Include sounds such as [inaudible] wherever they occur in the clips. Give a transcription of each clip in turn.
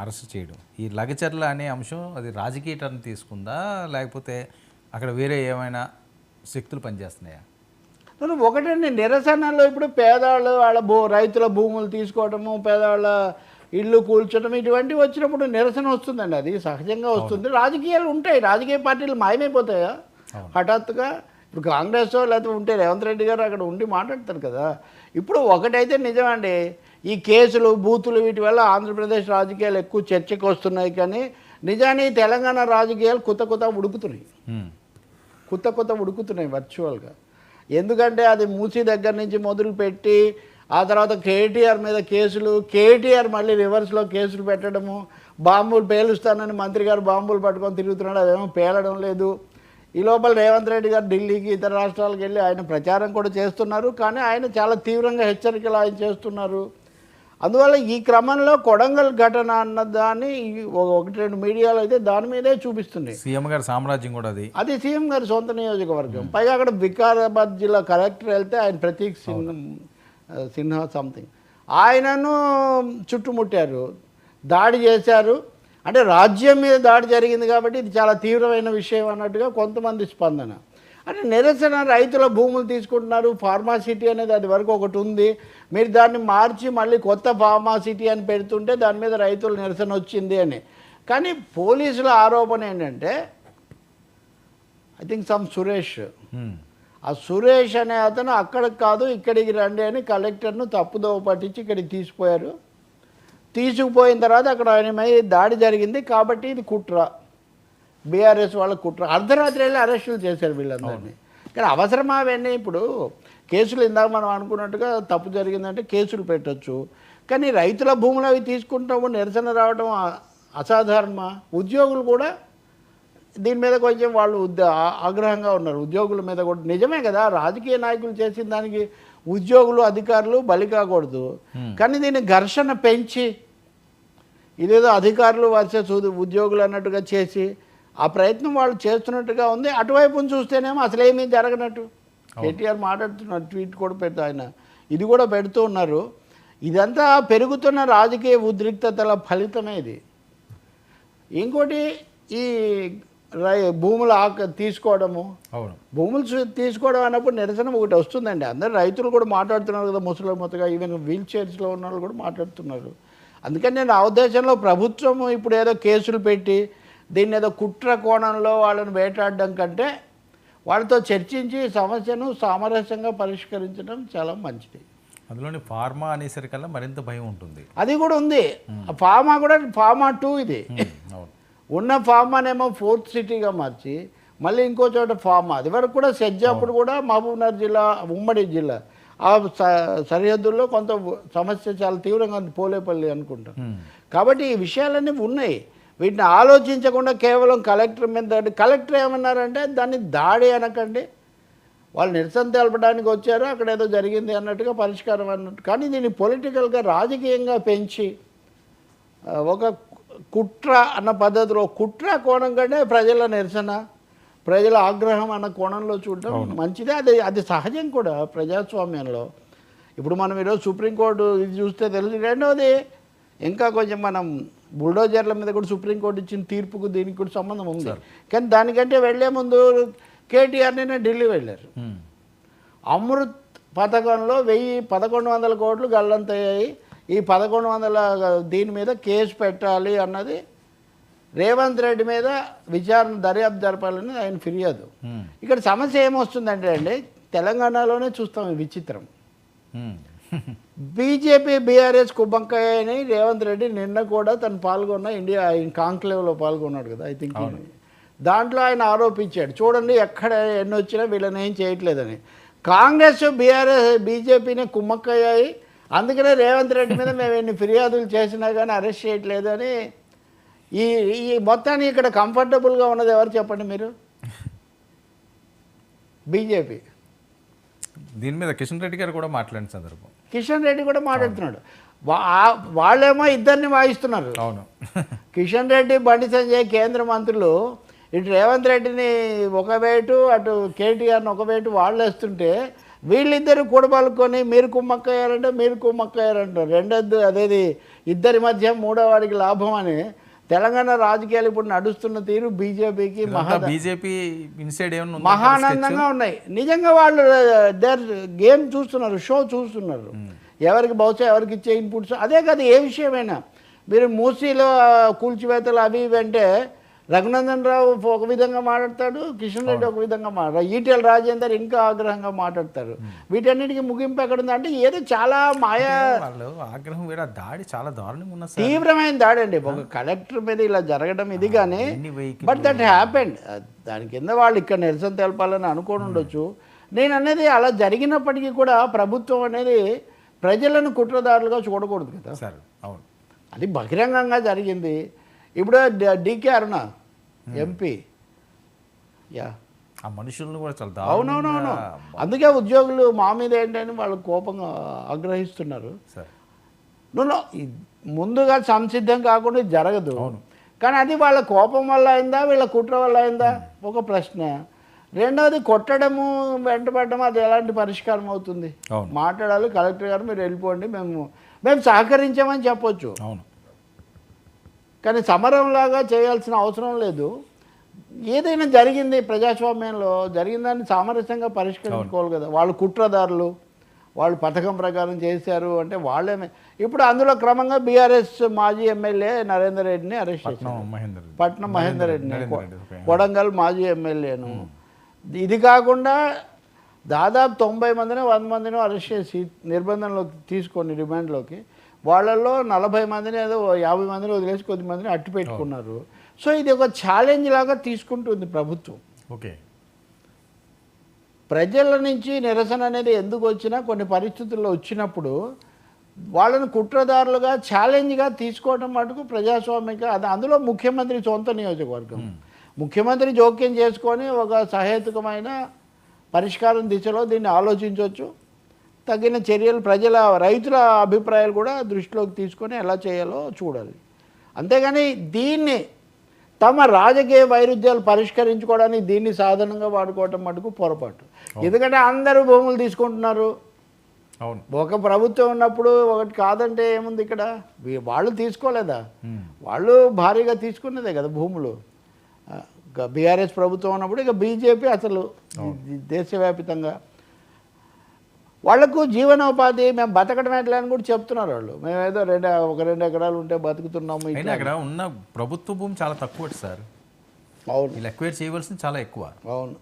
Arrest చేయడం. ఈ లగచర్ల అనే అంశం అది రాజకీయ టర్న్ తీసుకుందా? లేకపోతే అక్కడ వేరే ఏమైనా శక్తులు పనిచేస్తున్నాయా? నేను ఒకటండి నిరసనలో ఇప్పుడు పేదవాళ్ళు వాళ్ళ భూ రైతుల భూములు తీసుకోవడము పేదవాళ్ళ ఇల్లు కూల్చడం ఇటువంటివి వచ్చినప్పుడు నిరసన వస్తుందండి. అది సహజంగా వస్తుంది. రాజకీయాలు ఉంటాయి. రాజకీయ పార్టీలు మాయమైపోతాయా? హఠాత్తుగా ఇప్పుడు కాంగ్రెస్ లేకపోతే ఉంటే రేవంత్ రెడ్డి గారు అక్కడ ఉండి మాట్లాడతారు కదా. ఇప్పుడు ఒకటైతే నిజమండి ఈ కేసులు బూతులు వీటి వల్ల ఆంధ్రప్రదేశ్ రాజకీయాలు ఎక్కువ చర్చకు వస్తున్నాయి కానీ నిజానికి తెలంగాణ రాజకీయాలు కొత్త కొత్త ఉడుకుతున్నాయి. కొత్త కొత్త ఉడుకుతున్నాయి వర్చువల్గా ఎందుకంటే అది మూసి దగ్గర నుంచి మొదలుపెట్టి ఆ తర్వాత కేటీఆర్ మీద కేసులు కేటీఆర్ మళ్ళీ రివర్స్లో కేసులు పెట్టడము బాంబులు పేలుస్తానని మంత్రి గారు బాంబులు పట్టుకొని తిరుగుతున్నాడు అదేమో పేలడం లేదు. ఈ లోపల రేవంత్ రెడ్డి గారు ఢిల్లీకి ఇతర రాష్ట్రాలకు వెళ్ళి ఆయన ప్రచారం కూడా చేస్తున్నారు కానీ ఆయన చాలా తీవ్రంగా హెచ్చరికలు ఆయన చేస్తున్నారు. అందువల్ల ఈ క్రమంలో కొడంగల్ ఘటన అన్న దాన్ని ఒకటి రెండు మీడియాలో అయితే దాని మీదే చూపిస్తున్నాయి సీఎం గారి సామ్రాజ్యం కూడా అది. అది సీఎం గారి సొంత నియోజకవర్గం. పైగా అక్కడ వికారాబాద్ జిల్లా కలెక్టర్ వెళ్తే ఆయన ప్రతీక్ సిన్హా సిన్హా సంథింగ్. ఆయనను చుట్టుముట్టారు దాడి చేశారు. అంటే రాజ్యం మీద దాడి జరిగింది కాబట్టి ఇది చాలా తీవ్రమైన విషయం అన్నట్టుగా కొంతమంది స్పందన. అంటే నిరసన రైతుల భూములు తీసుకుంటున్నారు ఫార్మాసిటీ అనేది అది వరకు ఒకటి ఉంది. మీరు దాన్ని మార్చి మళ్ళీ కొత్త ఫార్మాసిటీ అని పెడుతుంటే దాని మీద రైతుల నిరసన వచ్చింది అని. కానీ పోలీసుల ఆరోపణ ఏంటంటే ఐ థింక్ సమ్ సురేష్. ఆ సురేష్ అనే అతను అక్కడికి కాదు ఇక్కడికి రండి అని కలెక్టర్ను తప్పుదోవ పట్టించి ఇక్కడికి తీసిపోయారు తీసుకుపోయిన తర్వాత అక్కడ ఆయన మీద దాడి జరిగింది కాబట్టి ఇది కుట్ర. బీఆర్ఎస్ వాళ్ళ కుట్ర అర్ధరాత్రి వెళ్ళి అరెస్టులు చేశారు వీళ్ళందరినీ. కానీ అవసరమా అవన్నీ ఇప్పుడు కేసులు ఇందాక మనం అనుకున్నట్టుగా తప్పు జరిగిందంటే కేసులు పెట్టొచ్చు. కానీ రైతుల భూములు అవి తీసుకుంటాము నిరసన రావడం అసాధారణమా? ఉద్యోగులు కూడా దీని మీద కొంచెం వాళ్ళు ఆగ్రహంగా ఉన్నారు. ఉద్యోగుల మీద కూడా నిజమే కదా రాజకీయ నాయకులు చేసిన దానికి ఉద్యోగులు అధికారులు బలి కాకూడదు. కానీ దీన్ని ఘర్షణ పెంచి ఇదేదో అధికారులు వర్సెస్ ఉద్య- ఉద్యోగులు అన్నట్టుగా చేసి ఆ ప్రయత్నం వాళ్ళు చేస్తున్నట్టుగా ఉంది. అటువైపు చూస్తేనేమో అసలేమీ జరగనట్టు. కేటీఆర్ మాట్లాడుతున్నారు ట్వీట్ కూడా పెడతా ఆయన. ఇది కూడా పెడుతూ ఉన్నారు. ఇదంతా పెరుగుతున్న రాజకీయ ఉద్రిక్తతల ఫలితమే ఇది. ఇంకోటి ఈ భూములు ఆక తీసుకోవడము. అవును. భూములు తీసుకోవడం అన్నప్పుడు నిరసన ఒకటి వస్తుందండి. అందరు రైతులు కూడా మాట్లాడుతున్నారు కదా ముసలి మొత్తగా ఈవెన్ వీల్ చైర్స్లో ఉన్న వాళ్ళు కూడా మాట్లాడుతున్నారు. అందుకని నేను ఆ ఉద్దేశంలో ప్రభుత్వం ఇప్పుడు ఏదో కేసులు పెట్టి దీన్ని ఏదో కుట్ర కోణంలో వాళ్ళని వేటాడడం కంటే వాళ్ళతో చర్చించి సమస్యను సామరస్యంగా పరిష్కరించడం చాలా మంచిది. అందులోని ఫార్మా అనేసరికల్లా మరింత భయం ఉంటుంది. అది కూడా ఉంది. ఫార్మా కూడా ఫార్మా టూ ఇది. ఉన్న ఫార్మానేమో ఫోర్త్ సిటీగా మార్చి మళ్ళీ ఇంకో చోట ఫార్మా. అది వరకు కూడా సెజ్జాపుడు కూడా మహబూబ్నగర్ జిల్లా ఉమ్మడి జిల్లా. ఆ సరిహద్దుల్లో కొంత సమస్య చాలా తీవ్రంగా ఉంది పోలేపల్లి అనుకుంటాం. కాబట్టి ఈ విషయాలన్నీ ఉన్నాయి. వీటిని ఆలోచించకుండా కేవలం కలెక్టర్ మీద కలెక్టర్ ఏమన్నారంటే దాన్ని దాడి అనకండి. వాళ్ళు నిరసన తెలపడానికి వచ్చారు అక్కడ ఏదో జరిగింది అన్నట్టుగా పరిష్కారం అన్నట్టు. కానీ దీన్ని పొలిటికల్గా రాజకీయంగా పెంచి ఒక కుట్ర అన్న పద్ధతిలో కుట్ర కోణం కంటే ప్రజల నిరసన ప్రజల ఆగ్రహం అన్న కోణంలో చూడటం మంచిదే. అది అది సహజం కూడా ప్రజాస్వామ్యంలో. ఇప్పుడు మనం ఈరోజు సుప్రీంకోర్టు ఇది చూస్తే తెలుసు. రెండవది ఇంకా కొంచెం మనం బుల్డోజర్ల మీద కూడా సుప్రీంకోర్టు ఇచ్చిన తీర్పుకు దీనికి కూడా సంబంధం ఉంది కానీ దానికంటే వెళ్ళే ముందు కేటీఆర్ నిన్న ఢిల్లీ వెళ్ళారు. అమృత్ పథకంలో వెయ్యి పదకొండు వందల కోట్లు గల్లంతయ్యాయి ఈ పదకొండు వందల దీని మీద కేసు పెట్టాలి అన్నది రేవంత్ రెడ్డి మీద విచారణ దర్యాప్తు జరపాలని ఆయన ఫిర్యాదు. ఇక్కడ సమస్య ఏమొస్తుందంటే అండి తెలంగాణలోనే చూస్తాం విచిత్రం. బీజేపీ బీఆర్ఎస్ కుబంకాయ అని రేవంత్ రెడ్డి నిన్న కూడా తను పాల్గొన్న ఇండియా కాంక్లేవ్లో పాల్గొన్నాడు కదా ఐ థింక్ దాంట్లో ఆయన ఆరోపించాడు చూడండి ఎక్కడ ఎన్ని వచ్చినా వీళ్ళని ఏం చేయట్లేదని. కాంగ్రెస్ బీఆర్ఎస్ బీజేపీని కుమ్మక్కయ్యాయి. అందుకనే రేవంత్ రెడ్డి మీద మేము ఎన్ని ఫిర్యాదులు చేసినా కానీ అరెస్ట్ చేయట్లేదు అని ఈ ఈ మొత్తాన్ని ఇక్కడ కంఫర్టబుల్గా ఉన్నది ఎవరు చెప్పండి మీరు? బీజేపీ. దీని మీద కిషన్ రెడ్డి గారు కూడా మాట్లాడిన సందర్భం. కిషన్ రెడ్డి కూడా మాట్లాడుతున్నాడు. వాళ్ళేమో ఇద్దరిని వాయిస్తున్నారు. అవును. [laughs] కిషన్ రెడ్డి బండి సంజయ్ కేంద్ర మంత్రులు ఇటు రేవంత్ రెడ్డిని ఒక వేటు అటు కేటీఆర్ని ఒక వేటు వాళ్ళు వేస్తుంటే వీళ్ళిద్దరు కూడబలుకొని మీరు కుమ్మక్కయ్యారంటే మీరు కుమ్మక్కయ్యారంటారు. రెండోది అదేది ఇద్దరి మధ్య మూడో వాడికి లాభం అని తెలంగాణ రాజకీయాలు ఇప్పుడు నడుస్తున్న తీరు బీజేపీకి మహా బీజేపీ? మహానందంగా ఉన్నాయి. నిజంగా వాళ్ళు దేర్ గేమ్ చూస్తున్నారు షో చూస్తున్నారు. ఎవరికి బహుశా ఎవరికి ఇచ్చే ఇన్పుట్స్ అదే కాదు ఏ విషయమైనా. మీరు మూసీలో కూల్చివేతలు అవి ఇవి అంటే రఘునందన్ రావు ఒక విధంగా మాట్లాడతాడు కిషన్ రెడ్డి ఒక విధంగా మాట్లాడతాడు. ఈటెల రాజేందర్ ఇంకా ఆగ్రహంగా మాట్లాడతారు వీటన్నిటికీ ముగింపు ఎక్కడ ఉంది అంటే ఏదో చాలా మాయా ఆగ్రహం దాడి చాలా దారుణంగా ఉన్న తీవ్రమైన దాడి అండి. ఒక కలెక్టర్ మీద ఇలా జరగడం ఇది కానీ బట్ దట్ హ్యాపెండ్. దాని కింద వాళ్ళు ఇక్కడ నిరసన తెలపాలని అనుకోని ఉండొచ్చు. నేను అనేది అలా జరిగినప్పటికీ కూడా ప్రభుత్వం అనేది ప్రజలను కుట్రదారులుగా చూడకూడదు కదా. సార్ అవును. అది బహిరంగంగా జరిగింది. ఇప్పుడు డికే అరుణ ఎంపీ యా. ఆ మనుషులను కూడా చాలా అవునవునవును. అందుకే ఉద్యోగులు మా మీద ఏంటని వాళ్ళు కోపంగా ఆగ్రహిస్తున్నారు. సార్. నువ్వు ముందుగా సంసిద్ధం కాకుండా జరగదు. అవును. కానీ అది వాళ్ళ కోపం వల్ల అయిందా వీళ్ళ కుట్ర వల్ల అయిందా? ఒక ప్రశ్న. రెండవది కొట్టడము వెంటబడడం అది ఎలాంటి పరిష్కారం అవుతుంది. మాట్లాడాలి కలెక్టర్ గారు మీరు వెళ్ళిపోండి మేము మేము సహకరించామని చెప్పొచ్చు. అవును. కానీ సమరంలాగా చేయాల్సిన అవసరం లేదు. ఏదైనా జరిగింది ప్రజాస్వామ్యంలో జరిగిందాన్ని సామరస్యంగా పరిష్కరించుకోవాలి కదా. వాళ్ళు కుట్రదారులు వాళ్ళు పథకం ప్రకారం చేశారు అంటే వాళ్ళేమే. ఇప్పుడు అందులో క్రమంగా బీఆర్ఎస్ మాజీ ఎమ్మెల్యే నరేందర్ రెడ్డిని అరెస్ట్ చేశారు. పట్నం మహేందర్ రెడ్డిని. కొడంగల్ మాజీ ఎమ్మెల్యేను. ఇది కాకుండా దాదాపు తొంభై మందిని వంద మందిని అరెస్ట్ చేసి నిర్బంధంలోకి తీసుకొని రిమాండ్లోకి వాళ్ళల్లో నలభై మందిని ఏదో యాభై మందిని వదిలేసి కొద్ది మందిని అట్టు పెట్టుకున్నారు. సో ఇది ఒక ఛాలెంజ్ లాగా తీసుకుంటుంది ప్రభుత్వం. ఓకే. ప్రజల నుంచి నిరసన అనేది ఎందుకు వచ్చినా కొన్ని పరిస్థితుల్లో వచ్చినప్పుడు వాళ్ళని కుట్రదారులుగా ఛాలెంజ్గా తీసుకోవడం మటుకు ప్రజాస్వామిక అది అందులో ముఖ్యమంత్రి సొంత నియోజకవర్గం. ముఖ్యమంత్రి జోక్యం చేసుకొని ఒక సహేతుకమైన పరిష్కారం దిశలో దీన్ని ఆలోచించవచ్చు తగిన చర్యలు ప్రజల రైతుల అభిప్రాయాలు కూడా దృష్టిలోకి తీసుకొని ఎలా చేయాలో చూడాలి. అంతేగాని దీన్ని తమ రాజకీయ వైరుధ్యాలు పరిష్కరించుకోవడానికి దీన్ని సాధనంగా వాడుకోవటం మటుకు పొరపాటు. ఎందుకంటే అందరూ భూములు తీసుకుంటున్నారు. అవును. ఒక ప్రభుత్వం ఉన్నప్పుడు ఒకటి కాదంటే ఏముంది ఇక్కడ? వాళ్ళు తీసుకోలేదా. వాళ్ళు భారీగా తీసుకున్నదే కదా భూములు. బీఆర్ఎస్ ప్రభుత్వం ఉన్నప్పుడు ఇక బీజేపీ అసలు దేశవ్యాపితంగా వాళ్ళకు జీవనోపాధి మేము బతకడం ఎట్లా అని కూడా చెప్తున్నారు వాళ్ళు. మేము ఏదో రెండు ఒక రెండు ఎకరాలు ఉంటే బతుకుతున్నాము అక్కడ ఉన్న ప్రభుత్వ భూమి చాలా తక్కువ సార్. అవును. ఎక్వైర్ చేయవలసింది చాలా ఎక్కువ. అవును.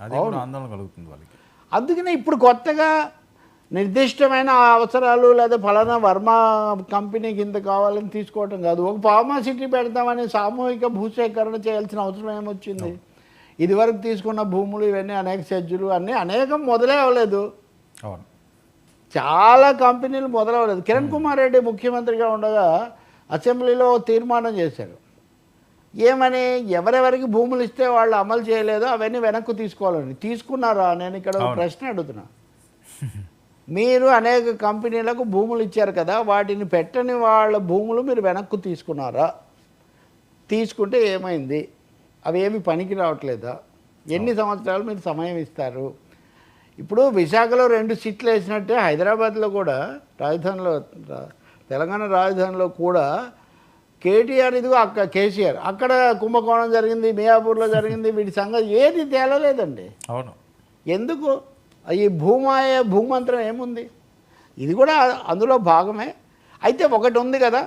అది కూడా ఆందోళన కలుగుతుంది వాళ్ళకి. అందుకనే ఇప్పుడు కొత్తగా నిర్దిష్టమైన అవసరాలు లేదా ఫలానా వర్మ కంపెనీకి ఇంత కావాలని తీసుకోవటం కాదు. ఒక ఫార్మాసిటీ పెడతామని సామూహిక భూసేకరణ చేయాల్సిన అవసరం ఏమొచ్చింది? ఇదివరకు తీసుకున్న భూములు ఇవన్నీ అనేక సెజ్జులు అన్నీ అనేకం మొదలే అవ్వలేదు. అవును. చాలా కంపెనీలు మొదలవ్వలేదు కిరణ్ కుమార్ రెడ్డి ముఖ్యమంత్రిగా ఉండగా అసెంబ్లీలో తీర్మానం చేశారు. ఏమని? ఎవరెవరికి భూములు ఇస్తే వాళ్ళు అమలు చేయలేదో అవన్నీ వెనక్కు తీసుకోవాలని. తీసుకున్నారా? నేను ఇక్కడ. ప్రశ్న అడుగుతున్నా. మీరు అనేక కంపెనీలకు భూములు ఇచ్చారు కదా వాటిని పెట్టని వాళ్ళ భూములు మీరు వెనక్కు తీసుకున్నారా? తీసుకుంటే ఏమైంది? అవి ఏమి పనికి రావట్లేదా? ఎన్ని సంవత్సరాలు మీరు సమయం ఇస్తారు? ఇప్పుడు విశాఖలో రెండు సీట్లు వేసినట్టే హైదరాబాద్లో కూడా రాజధానిలో తెలంగాణ రాజధానిలో కూడా కేటీఆర్ ఇదిగో అక్క కేసీఆర్. అక్కడ కుంభకోణం జరిగింది మియాపూర్లో జరిగింది వీటి సంగతి ఏది తేలలేదండి. అవును. ఎందుకు? ఈ భూమాయ భూమంత్రం ఏముంది? ఇది కూడా అందులో భాగమే. అయితే ఒకటి ఉంది కదా